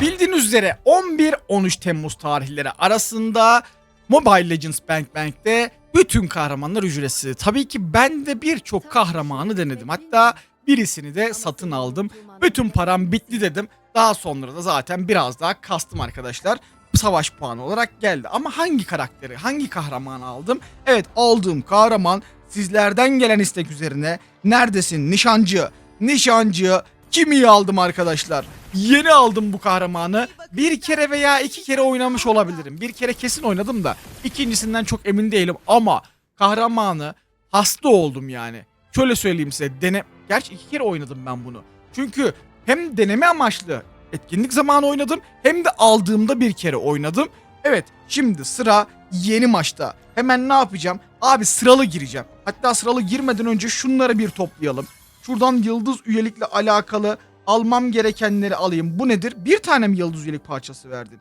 Bildiğiniz üzere 11-13 Temmuz tarihleri arasında Mobile Legends Bank Bank'te bütün kahramanlar ücretsiz. Tabii ki ben de birçok kahramanı denedim. Hatta birisini de satın aldım. Bütün param bitti dedim. Daha sonra da zaten biraz daha kastım arkadaşlar. Savaş puanı olarak geldi. Ama hangi karakteri, hangi kahramanı aldım? Evet aldığım kahraman sizlerden gelen istek üzerine neredesin nişancı? Nişancı kimi aldım arkadaşlar? Yeni aldım bu kahramanı. Bir kere veya iki kere oynamış olabilirim. Bir kere kesin oynadım da ikincisinden çok emin değilim ama kahramanı hasta oldum yani. Şöyle söyleyeyim size dene gerçi iki kere oynadım ben bunu. Çünkü hem deneme amaçlı etkinlik zamanı oynadım hem de aldığımda bir kere oynadım. Evet şimdi sıra yeni maçta. Hemen ne yapacağım? Abi sıralı gireceğim. Hatta sıralı girmeden önce şunları bir toplayalım. Şuradan yıldız üyelikle alakalı almam gerekenleri alayım. Bu nedir? Bir tane mi yıldız üyelik parçası verdin?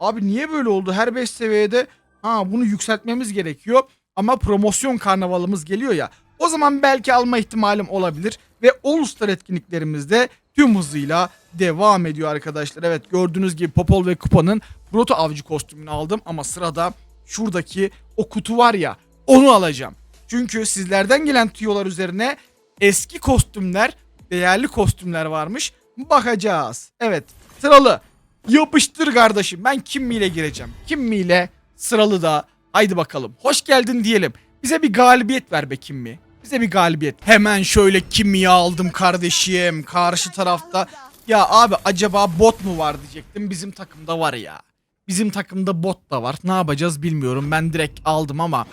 Abi niye böyle oldu? Her 5 seviyede ha bunu yükseltmemiz gerekiyor. Ama promosyon karnavalımız geliyor ya. O zaman belki alma ihtimalim olabilir. Ve All Star etkinliklerimizde tüm hızıyla devam ediyor arkadaşlar. Evet gördüğünüz gibi Popol ve Kupa'nın Proto Avcı kostümünü aldım. Ama sırada şuradaki o kutu var ya onu alacağım. Çünkü sizlerden gelen tüyolar üzerine eski kostümler, değerli kostümler varmış. Bakacağız. Evet sıralı. Yapıştır kardeşim. Ben kimmiyle gireceğim. Kimmiyle sıralı da. Haydi bakalım. Hoş geldin diyelim. Bize bir galibiyet ver be Kimmi. Bize bir galibiyet. Hemen şöyle Kimmi'yi aldım kardeşim. Karşı tarafta. Ya abi acaba bot mu var diyecektim. Bizim takımda var ya. Bizim takımda bot da var. Ne yapacağız bilmiyorum. Ben direkt aldım ama.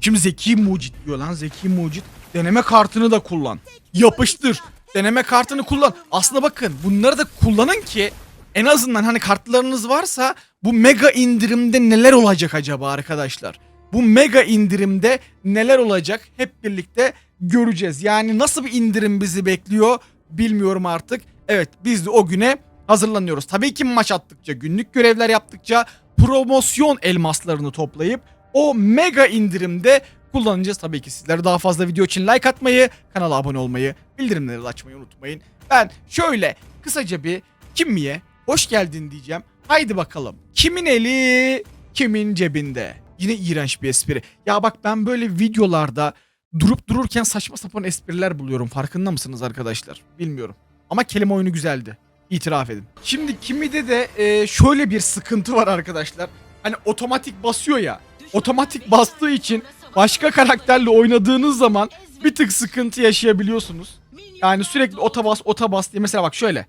Şimdi Zeki Mucit diyor lan. Zeki Mucit. Deneme kartını da kullan. Yapıştır. Deneme kartını kullan. Aslında bakın bunları da kullanın ki en azından hani kartlarınız varsa bu mega indirimde neler olacak acaba arkadaşlar? Bu mega indirimde neler olacak hep birlikte göreceğiz. Yani nasıl bir indirim bizi bekliyor bilmiyorum artık. Evet biz de o güne hazırlanıyoruz. Tabii ki maç attıkça, günlük görevler yaptıkça promosyon elmaslarını toplayıp o mega indirimde kullanacağız. Tabii ki sizlere daha fazla video için like atmayı, kanala abone olmayı, bildirimleri açmayı unutmayın. Ben şöyle kısaca bir Kimmi'ye hoş geldin diyeceğim. Haydi bakalım. Kimin eli, kimin cebinde? Yine iğrenç bir espri. Ya bak ben böyle videolarda durup dururken saçma sapan espriler buluyorum. Farkında mısınız arkadaşlar? Bilmiyorum. Ama kelime oyunu güzeldi. İtiraf edin. Şimdi Kimi'de de e, şöyle bir sıkıntı var arkadaşlar. Hani otomatik basıyor ya. Otomatik bastığı için başka karakterle oynadığınız zaman bir tık sıkıntı yaşayabiliyorsunuz. Yani sürekli ota bas ota bas diye mesela bak şöyle.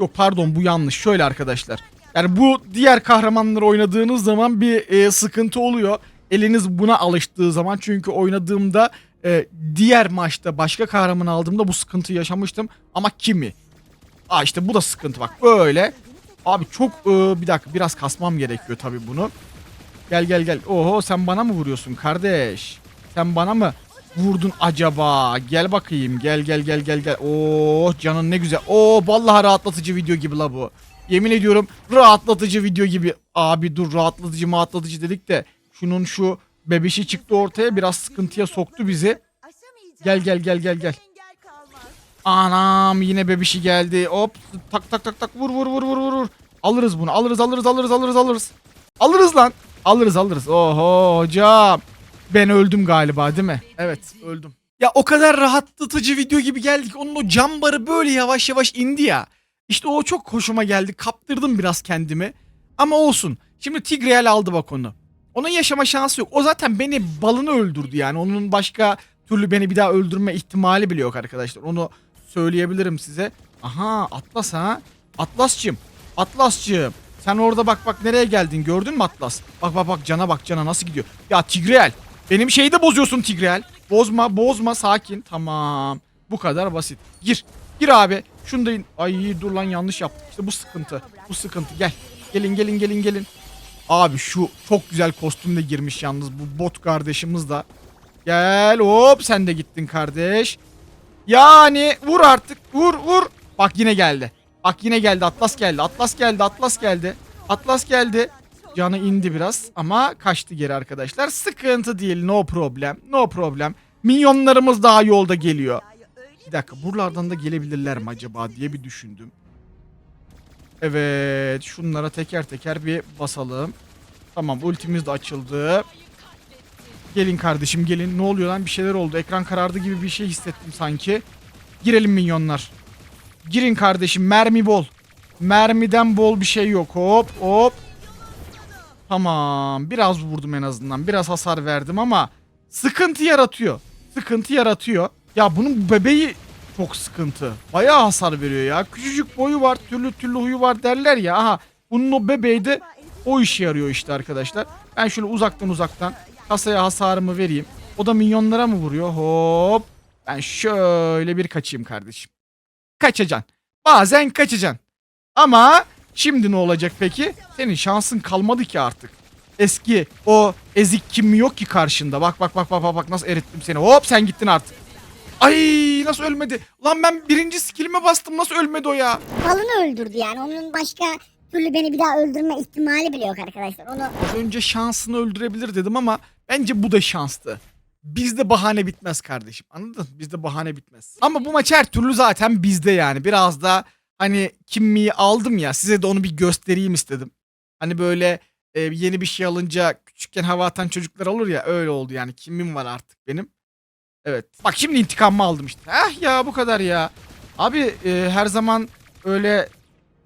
Yok pardon bu yanlış. Şöyle arkadaşlar. Yani bu diğer kahramanları oynadığınız zaman bir e, sıkıntı oluyor. Eliniz buna alıştığı zaman çünkü oynadığımda e, diğer maçta başka kahraman aldığımda bu sıkıntı yaşamıştım. Ama kimi? Aa işte bu da sıkıntı bak böyle. Abi çok e, bir dakika biraz kasmam gerekiyor tabii bunu. Gel gel gel. Oho sen bana mı vuruyorsun kardeş? Sen bana mı vurdun acaba? Gel bakayım. Gel gel gel gel gel. Oh canın ne güzel. Oh vallahi rahatlatıcı video gibi la bu. Yemin ediyorum rahatlatıcı video gibi. Abi dur rahatlatıcı rahatlatıcı dedik de şunun şu bebişi çıktı ortaya biraz sıkıntıya soktu bizi. Gel gel gel gel gel. Anam yine bebişi geldi. Hop tak tak tak tak vur vur vur vur. vur. Alırız bunu. Alırız alırız alırız alırız alırız. Alırız lan. Alırız alırız. Oho hocam. Ben öldüm galiba değil mi? Evet öldüm. Ya o kadar rahatlatıcı video gibi geldik. Onun o cam barı böyle yavaş yavaş indi ya. İşte o çok hoşuma geldi. Kaptırdım biraz kendimi. Ama olsun. Şimdi Tigreal aldı bak onu. Onun yaşama şansı yok. O zaten beni balını öldürdü yani. Onun başka türlü beni bir daha öldürme ihtimali bile yok arkadaşlar. Onu söyleyebilirim size. Aha Atlas ha. Atlasçım. Atlasçım. Sen orada bak bak nereye geldin gördün mü Atlas? Bak bak bak cana bak cana nasıl gidiyor. Ya Tigreal. Benim şeyi de bozuyorsun Tigreal. Bozma bozma sakin. Tamam. Bu kadar basit. Gir. Gir abi. Şunu da in- Ay dur lan yanlış yaptım. İşte bu sıkıntı. Bu sıkıntı. Gel. Gelin gelin gelin gelin. Abi şu çok güzel kostümle girmiş yalnız bu bot kardeşimiz da. Gel hop sen de gittin kardeş. Yani vur artık vur vur. Bak yine geldi. Bak yine geldi Atlas geldi Atlas geldi Atlas geldi. Atlas geldi. Canı indi biraz ama kaçtı geri arkadaşlar. Sıkıntı değil no problem no problem. Minyonlarımız daha yolda geliyor. Bir dakika buralardan da gelebilirler mi acaba diye bir düşündüm. Evet şunlara teker teker bir basalım. Tamam ultimiz de açıldı. Gelin kardeşim gelin. Ne oluyor lan bir şeyler oldu. Ekran karardı gibi bir şey hissettim sanki. Girelim minyonlar. Girin kardeşim mermi bol. Mermiden bol bir şey yok. Hop hop. Tamam biraz vurdum en azından. Biraz hasar verdim ama sıkıntı yaratıyor. Sıkıntı yaratıyor. Ya bunun bebeği çok sıkıntı. Bayağı hasar veriyor ya. Küçücük boyu var, türlü türlü huyu var derler ya. Aha bunun o bebeği de o işe yarıyor işte arkadaşlar. Ben şöyle uzaktan uzaktan kasaya hasarımı vereyim. O da minyonlara mı vuruyor? Hop. Ben şöyle bir kaçayım kardeşim. Kaçacaksın. Bazen kaçacaksın. Ama şimdi ne olacak peki? Senin şansın kalmadı ki artık. Eski o ezik kim yok ki karşında. Bak bak bak bak bak nasıl erittim seni. Hop sen gittin artık. Ay nasıl ölmedi? Lan ben birinci skillime bastım nasıl ölmedi o ya? Balını öldürdü yani. Onun başka türlü beni bir daha öldürme ihtimali bile yok arkadaşlar. Onu Az önce şansını öldürebilir dedim ama bence bu da şanstı. Bizde bahane bitmez kardeşim. Anladın? Bizde bahane bitmez. Ama bu maç her türlü zaten bizde yani. Biraz da hani kimliği aldım ya size de onu bir göstereyim istedim. Hani böyle e, yeni bir şey alınca küçükken hava atan çocuklar olur ya öyle oldu yani. Kimim var artık benim. Evet. Bak şimdi intikamımı aldım işte. Eh ya bu kadar ya. Abi e, her zaman öyle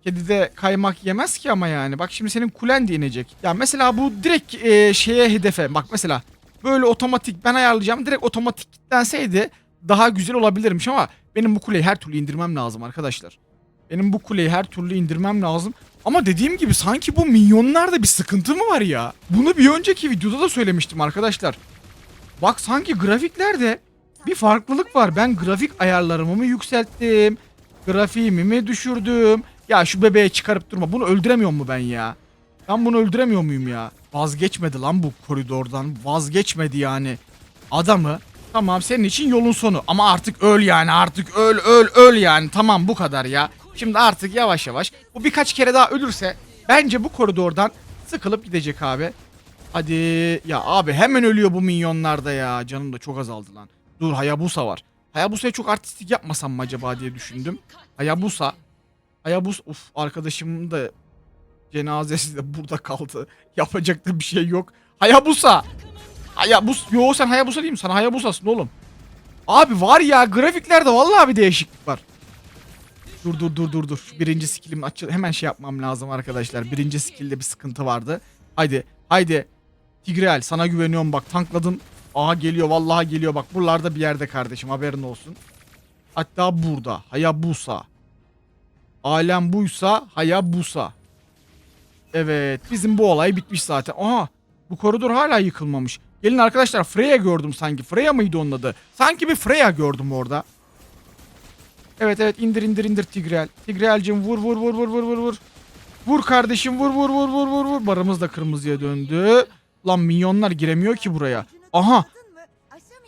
kedide kaymak yemez ki ama yani. Bak şimdi senin kulen de inecek. Ya mesela bu direkt e, şeye hedefe. Bak mesela böyle otomatik ben ayarlayacağım. Direkt otomatik kitlenseydi daha güzel olabilirmiş ama benim bu kuleyi her türlü indirmem lazım arkadaşlar. Benim bu kuleyi her türlü indirmem lazım. Ama dediğim gibi sanki bu minyonlarda bir sıkıntı mı var ya? Bunu bir önceki videoda da söylemiştim arkadaşlar. Bak sanki grafiklerde bir farklılık var. Ben grafik ayarlarımı mı yükselttim? Grafiğimi mi düşürdüm? Ya şu bebeği çıkarıp durma. Bunu öldüremiyor mu ben ya? Ben bunu öldüremiyor muyum ya? Vazgeçmedi lan bu koridordan. Vazgeçmedi yani. Adamı tamam senin için yolun sonu ama artık öl yani artık öl öl öl yani tamam bu kadar ya. Şimdi artık yavaş yavaş bu birkaç kere daha ölürse bence bu koridordan sıkılıp gidecek abi. Hadi ya abi hemen ölüyor bu minyonlarda ya. Canım da çok azaldı lan. Dur Hayabusa var. Hayabusa'ya çok artistik yapmasam mı acaba diye düşündüm. Hayabusa. Hayabusa uf arkadaşımın da cenazesi de burada kaldı. Yapacak da bir şey yok. Hayabusa. Hayabus yo sen Hayabusa değil mi? Sen Hayabusa'sın oğlum. Abi var ya grafiklerde vallahi bir değişiklik var. Dur dur dur dur dur. Birinci skillim açıl hemen şey yapmam lazım arkadaşlar. Birinci skillde bir sıkıntı vardı. Haydi haydi. Tigreal sana güveniyorum bak tankladın. Aha geliyor vallahi geliyor bak buralarda bir yerde kardeşim haberin olsun. Hatta burada Hayabusa. Alem buysa Hayabusa. Evet bizim bu olay bitmiş zaten. Aha bu koridor hala yıkılmamış. Gelin arkadaşlar Freya gördüm sanki. Freya mıydı onun adı? Sanki bir Freya gördüm orada. Evet evet indir indir indir Tigreal. Tigreal'cim vur vur vur vur vur vur vur. Vur kardeşim vur vur vur vur vur vur. Barımız da kırmızıya döndü. Lan minyonlar giremiyor ki buraya. Aha.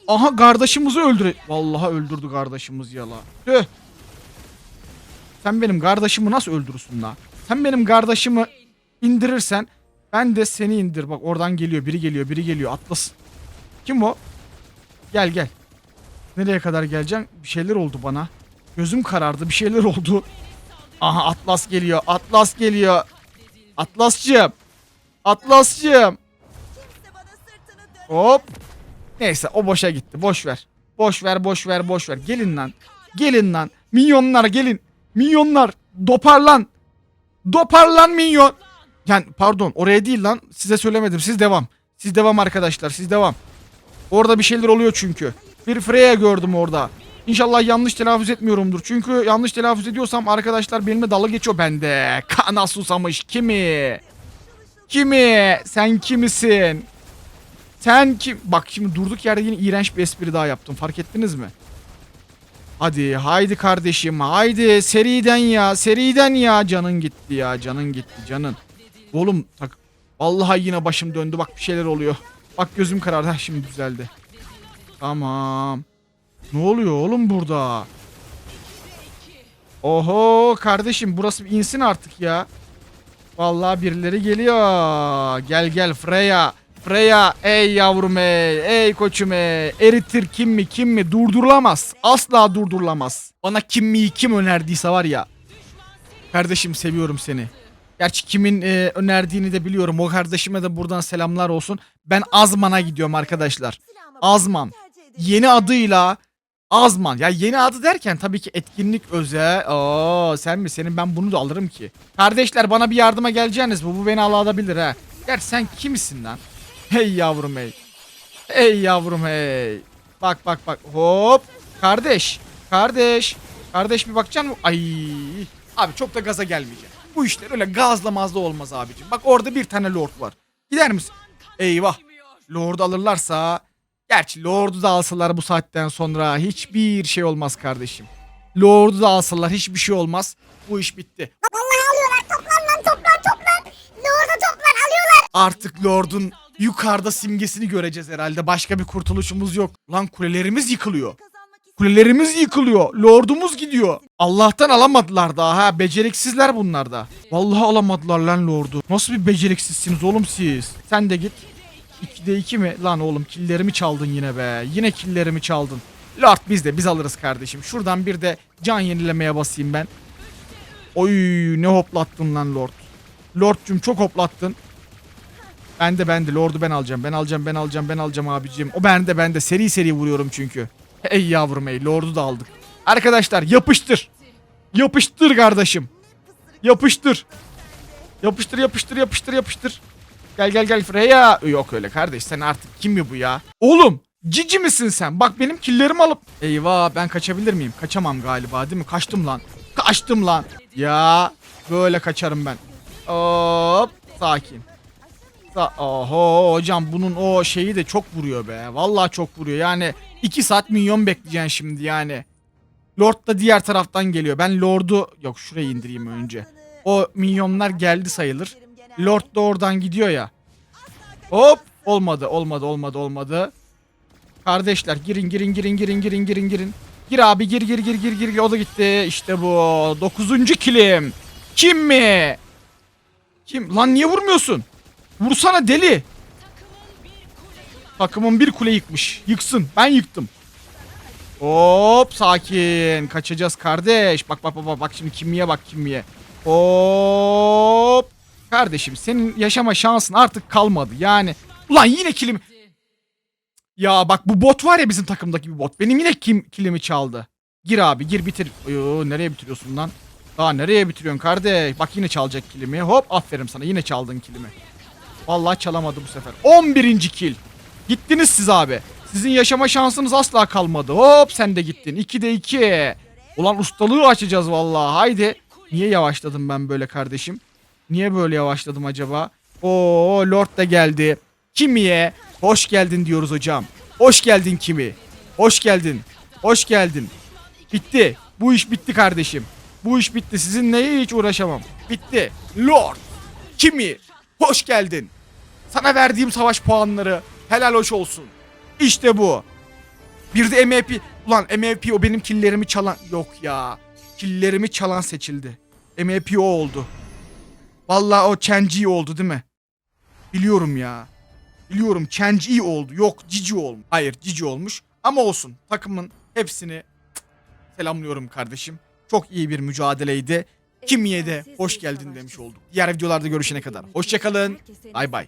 Aha kardeşimizi öldüre... Vallahi öldürdü kardeşimiz yala. Tüh. Sen benim kardeşimi nasıl öldürürsün la? Sen benim kardeşimi indirirsen ben de seni indir. Bak oradan geliyor. Biri geliyor. Biri geliyor. Atlas. Kim o? Gel gel. Nereye kadar geleceksin? Bir şeyler oldu bana. Gözüm karardı. Bir şeyler oldu. Aha Atlas geliyor. Atlas geliyor. Atlasçığım. Atlasçığım. Hop. Neyse o boşa gitti. Boş ver. Boş ver, boş ver, boş ver. Gelin lan. Gelin lan. Minyonlar gelin. Minyonlar. Doparlan. Doparlan minyon. Yani pardon oraya değil lan. Size söylemedim. Siz devam. Siz devam arkadaşlar. Siz devam. Orada bir şeyler oluyor çünkü. Bir Freya gördüm orada. İnşallah yanlış telaffuz etmiyorumdur. Çünkü yanlış telaffuz ediyorsam arkadaşlar benimle dalga geçiyor bende. Kana susamış. Kimi? Kimi? Sen kimisin? Sen kim? Bak şimdi durduk yerde yine iğrenç bir espri daha yaptım. Fark ettiniz mi? Hadi haydi kardeşim haydi seriden ya seriden ya canın gitti ya canın gitti canın. Oğlum tak vallahi yine başım döndü bak bir şeyler oluyor. Bak gözüm karardı Heh, şimdi düzeldi. Tamam. Ne oluyor oğlum burada? Oho kardeşim burası bir insin artık ya. Vallahi birileri geliyor. Gel gel Freya. Freya ey yavrum ey. Ey koçum ey. Eritir kim mi kim mi durdurulamaz. Asla durdurulamaz. Bana kim mi kim önerdiyse var ya. Kardeşim seviyorum seni. Gerçi kimin e, önerdiğini de biliyorum. O kardeşime de buradan selamlar olsun. Ben Azman'a gidiyorum arkadaşlar. Azman. Yeni adıyla Azman. Ya yeni adı derken tabii ki etkinlik özel. Oo sen mi? Senin ben bunu da alırım ki. Kardeşler bana bir yardıma geleceğiniz bu. Bu beni alabilir ha. Gerçi sen kimsin lan? Hey yavrum hey. Hey yavrum hey. Bak bak bak. Hop. Kardeş. Kardeş. Kardeş bir bakacaksın mı? Ay. Abi çok da gaza gelmeyeceğim. Bu işler öyle gazla mazla olmaz abicim. Bak orada bir tane lord var. Gider misin? Eyvah. Lord'u alırlarsa... Gerçi Lord'u da alsalar bu saatten sonra hiçbir şey olmaz kardeşim. Lord'u da alsalar hiçbir şey olmaz. Bu iş bitti. Vallahi alıyorlar. Toplan lan toplan toplan. Lord'u toplan alıyorlar. Artık Lord'un yukarıda simgesini göreceğiz herhalde. Başka bir kurtuluşumuz yok. Lan kulelerimiz yıkılıyor. Kulelerimiz yıkılıyor. Lordumuz gidiyor. Allah'tan alamadılar daha ha. Beceriksizler bunlar da. Vallahi alamadılar lan Lord'u. Nasıl bir beceriksizsiniz oğlum siz? Sen de git. 2'de 2 mi? Lan oğlum killerimi çaldın yine be. Yine killerimi çaldın. Lord biz de biz alırız kardeşim. Şuradan bir de can yenilemeye basayım ben. Oy ne hoplattın lan Lord. Lord'cum çok hoplattın. Ben de ben de Lord'u ben alacağım. Ben alacağım ben alacağım ben alacağım abicim. O ben de ben de seri seri vuruyorum çünkü. Ey yavrum ey Lord'u da aldık. Arkadaşlar yapıştır. Yapıştır kardeşim. Yapıştır. Yapıştır yapıştır yapıştır yapıştır. Gel gel gel Freya. Yok öyle kardeş sen artık kim mi bu ya? Oğlum cici misin sen? Bak benim killerimi alıp. Eyvah ben kaçabilir miyim? Kaçamam galiba değil mi? Kaçtım lan. Kaçtım lan. Ya böyle kaçarım ben. Hop sakin. Sa Oho hocam bunun o şeyi de çok vuruyor be. Vallahi çok vuruyor. Yani 2 saat minyon bekleyeceksin şimdi yani. Lord da diğer taraftan geliyor. Ben Lord'u yok şuraya indireyim önce. O minyonlar geldi sayılır. Lord da oradan gidiyor ya. Hop olmadı olmadı olmadı olmadı. Kardeşler girin girin girin girin girin girin girin. Gir abi gir gir gir gir gir o da gitti. İşte bu. Dokuzuncu kilim. Kim mi? Kim? Lan niye vurmuyorsun? Vursana deli. Takımın bir kule yıkmış. Yıksın. Ben yıktım. Hop sakin. Kaçacağız kardeş. Bak bak bak bak, şimdi kimliğe bak kimliğe. Hop. Kardeşim senin yaşama şansın artık kalmadı. Yani ulan yine kilim. Ya bak bu bot var ya bizim takımdaki bir bot. Benim yine kim kilimi çaldı. Gir abi gir bitir. Yo, nereye bitiriyorsun lan? Daha nereye bitiriyorsun kardeş? Bak yine çalacak kilimi. Hop aferin sana yine çaldın kilimi. Vallahi çalamadı bu sefer. 11. kill. Gittiniz siz abi. Sizin yaşama şansınız asla kalmadı. Hop sen de gittin. 2'de 2. Ulan ustalığı açacağız vallahi. Haydi. Niye yavaşladım ben böyle kardeşim? Niye böyle yavaşladım acaba? Oo Lord da geldi. Kimiye? Hoş geldin diyoruz hocam. Hoş geldin Kimi. Hoş geldin. Hoş geldin. Bitti. Bu iş bitti kardeşim. Bu iş bitti. Sizinle hiç uğraşamam. Bitti. Lord. Kimi? Hoş geldin. Sana verdiğim savaş puanları helal hoş olsun. İşte bu. Bir de MVP. Ulan MVP o benim killerimi çalan. Yok ya. Killerimi çalan seçildi. MVP o oldu. Vallahi o Chenji oldu değil mi? Biliyorum ya. Biliyorum Chenji oldu. Yok Cici olmuş. Hayır Cici olmuş. Ama olsun. Takımın hepsini selamlıyorum kardeşim. Çok iyi bir mücadeleydi. Kimiye de hoş geldin demiş olduk. Diğer videolarda görüşene kadar. Hoşçakalın. Bay bay.